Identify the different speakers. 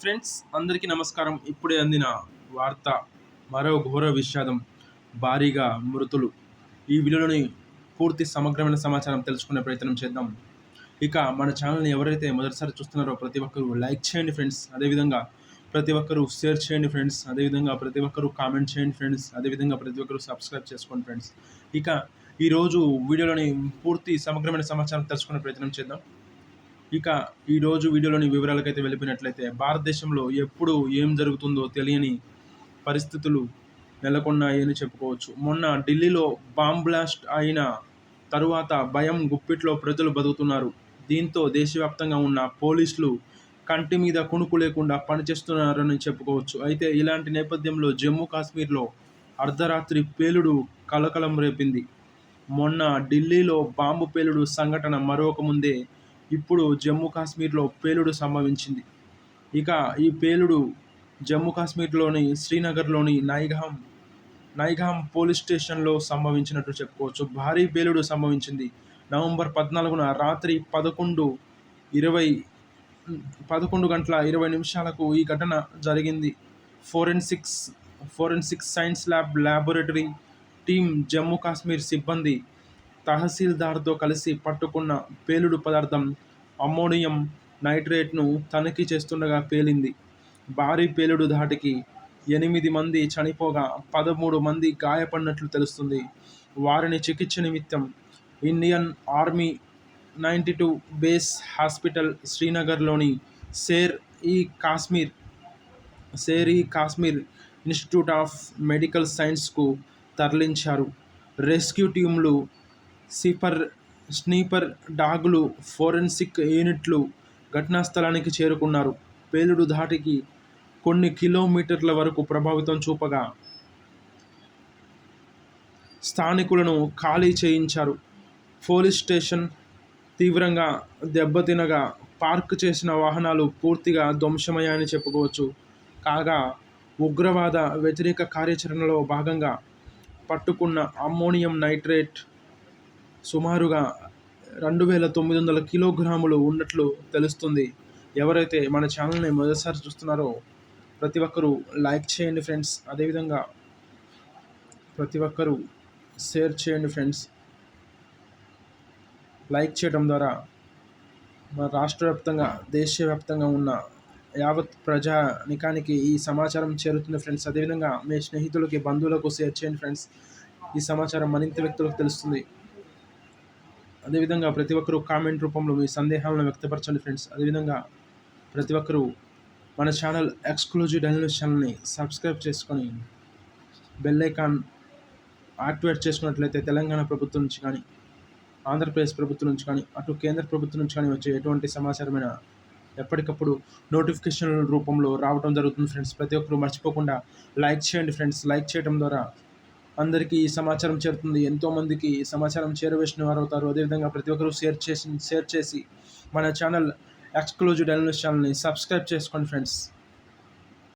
Speaker 1: Friends అందరికీ నమస్కారం. ఇప్పుడే అందిన వార్త మరో ఘోర విషాదం భారీగా మృతులు. ఈ వీడియోలోని పూర్తి సమగ్రమైన సమాచారం తెలుసుకునే ప్రయత్నం చేద్దాం. ఇక మన ఛానల్ని ఎవరైతే మొదటిసారి చూస్తున్నారో ప్రతి ఒక్కరూ లైక్ చేయండి ఫ్రెండ్స్. అదేవిధంగా ప్రతి ఒక్కరూ షేర్ చేయండి ఫ్రెండ్స్. అదేవిధంగా ప్రతి ఒక్కరూ కామెంట్ చేయండి ఫ్రెండ్స్. అదేవిధంగా ప్రతి ఒక్కరూ సబ్స్క్రైబ్ చేసుకోండి ఫ్రెండ్స్. ఇక ఈరోజు వీడియోలోని పూర్తి సమగ్రమైన సమాచారం తెలుసుకునే ప్రయత్నం చేద్దాం. ఇక ఈరోజు వీడియోలోని వివరాలకైతే వెళ్ళిపోయినట్లయితే భారతదేశంలో ఎప్పుడు ఏం జరుగుతుందో తెలియని పరిస్థితులు నెలకొన్నాయని చెప్పుకోవచ్చు. మొన్న ఢిల్లీలో బాంబ్ బ్లాస్ట్ అయిన తరువాత భయం గుప్పిట్లో ప్రజలు బతుకుతున్నారు. దీంతో దేశవ్యాప్తంగా ఉన్న పోలీసులు కంటి మీద కుణుకు లేకుండా పనిచేస్తున్నారని చెప్పుకోవచ్చు. అయితే ఇలాంటి నేపథ్యంలో జమ్మూ కాశ్మీర్లో అర్ధరాత్రి పేలుడు కలకలం రేపింది. మొన్న ఢిల్లీలో బాంబు పేలుడు సంఘటన మరొక ముందే ఇప్పుడు జమ్మూ కాశ్మీర్లో పేలుడు సంభవించింది. ఇక ఈ పేలుడు జమ్మూ కాశ్మీర్లోని శ్రీనగర్లోని నైగాం నైగాం పోలీస్ స్టేషన్లో సంభవించినట్టు చెప్పుకోవచ్చు. భారీ పేలుడు సంభవించింది. నవంబర్ పద్నాలుగున రాత్రి పదకొండు ఇరవై పదకొండు గంటల ఇరవై నిమిషాలకు ఈ ఘటన జరిగింది. Forensics forensic science lab laboratory team Jammu Kashmir సిబ్బంది తహసీల్దార్తో కలిసి పట్టుకున్న పేలుడు పదార్థం అమ్మోనియం నైట్రేట్ను తనిఖీ చేస్తుండగా పేలింది. భారీ పేలుడు ధాటికి ఎనిమిది మంది చనిపోగా పదమూడు మంది గాయపడినట్లు తెలుస్తుంది. వారిని చికిత్స నిమిత్తం Indian army ninety two base hospital శ్రీనగర్లోని Sher e Kashmir Sher e Kashmir institute of medical సైన్స్కు తరలించారు. రెస్క్యూ టీంలు సిపర్ స్నీపర్ డాగులు ఫోరెన్సిక్ యూనిట్లు ఘటనా స్థలానికి చేరుకున్నారు. పేలుడు ధాటికి కొన్ని కిలోమీటర్ల వరకు ప్రభావితం చూపగా స్థానికులను ఖాళీ చేయించారు. పోలీస్ స్టేషన్ తీవ్రంగా దెబ్బతినగా పార్క్ చేసిన వాహనాలు పూర్తిగా ధ్వంసమయ్యాయని చెప్పుకోవచ్చు. కాగా ఉగ్రవాద వ్యతిరేక కార్యాచరణలో భాగంగా పట్టుకున్న అమ్మోనియం నైట్రేట్ సుమారుగా రెండు వేల తొమ్మిది వందల కిలోగ్రాములు ఉన్నట్లు తెలుస్తుంది. ఎవరైతే మన ఛానల్ని మొదటిసారి చూస్తున్నారో ప్రతి ఒక్కరూ లైక్ చేయండి ఫ్రెండ్స్. అదేవిధంగా ప్రతి ఒక్కరూ షేర్ చేయండి ఫ్రెండ్స్. లైక్ చేయడం ద్వారా మన రాష్ట్ర వ్యాప్తంగా దేశవ్యాప్తంగా ఉన్న యావత్ ప్రజానికానికి ఈ సమాచారం చేరుతుంది ఫ్రెండ్స్. అదేవిధంగా మీ స్నేహితులకి బంధువులకు షేర్ చేయండి ఫ్రెండ్స్. ఈ సమాచారం మరింత వ్యక్తులకు తెలుస్తుంది. అదేవిధంగా ప్రతి ఒక్కరూ కామెంట్ రూపంలో మీ సందేహాలను వ్యక్తపరచండి ఫ్రెండ్స్. అదేవిధంగా ప్రతి ఒక్కరూ మన ఛానల్ ఎక్స్క్లూజివ్ డైనలిస్ ఛానల్ని సబ్స్క్రైబ్ చేసుకొని బెల్ ఐకాన్ యాక్టివేట్ చేసుకున్నట్లయితే తెలంగాణ ప్రభుత్వం నుంచి కానీ ఆంధ్రప్రదేశ్ ప్రభుత్వం నుంచి కానీ అటు కేంద్ర ప్రభుత్వం నుంచి కానీ వచ్చే ఎటువంటి సమాచారమైన ఎప్పటికప్పుడు నోటిఫికేషన్ రూపంలో రావడం జరుగుతుంది ఫ్రెండ్స్. ప్రతి ఒక్కరూ మర్చిపోకుండా లైక్ చేయండి ఫ్రెండ్స్. లైక్ చేయడం ద్వారా అందరికీ ఈ సమాచారం చేరుతుంది. ఎంతోమందికి ఈ సమాచారం చేరవేసిన వారు అవుతారు. అదేవిధంగా ప్రతి ఒక్కరూ షేర్ చేసి షేర్ చేసి మన ఛానల్ ఎక్స్క్లూజివ్ డైనలిస్ట్ ఛానల్ని సబ్స్క్రైబ్ చేసుకోండి ఫ్రెండ్స్.